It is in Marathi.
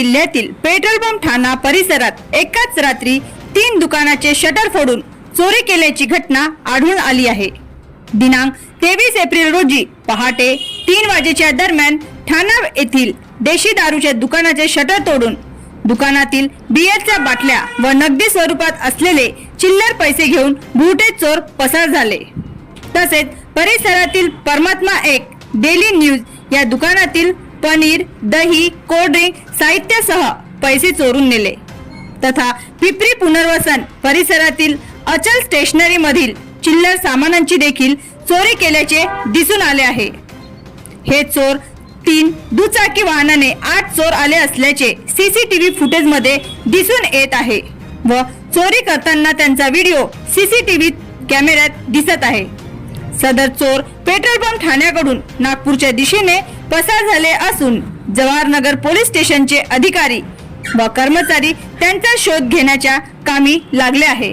जिल्ह्यातील पेट्रोल पंप ठाणा परिसरात एकाच रात्री तीन दुकानाचे शटर फोडून चोरी केल्याची घटना आढळून आली आहे. दिनांक तेवीस एप्रिल रोजी पहाटे तीन वाजेच्या दरम्यान ठाणा येथील देशी दारूच्या दुकानाचे शटर तोडून दुकानातील बियरच्या बाटल्या व नगदी स्वरूपात असलेले चिल्लर पैसे घेऊन भुटे चोर पसार झाले. तसेच परिसरातील परमात्मा एक डेली न्यूज या दुकानातील पनीर दही कोल्ड्रिंक साहित्यासह पैसे चोरून नेले. तथा पिपरी पुनर्वसन परिसरातील अचल स्टेशनरी मधील चिल्लर सामानांची देखील चोरी केल्याचे दिसून आले आहे. हे चोर तीन दुचाकी वाहनाने आठ चोर आले असल्याचे सीसीटीव्ही फुटेजमध्ये दिसून येत आहे व चोरी करताना त्यांचा व्हिडिओ सीसीटीव्ही कॅमेऱ्यात दिसत आहे. सदर चोर पेट्रोल पंप ठाण्याकडून नागपूरच्या दिशेने पसार झाले असून जवाहरनगर पोलीस स्टेशनचे अधिकारी व कर्मचारी त्यांचा शोध घेण्याच्या कामी लागले आहे.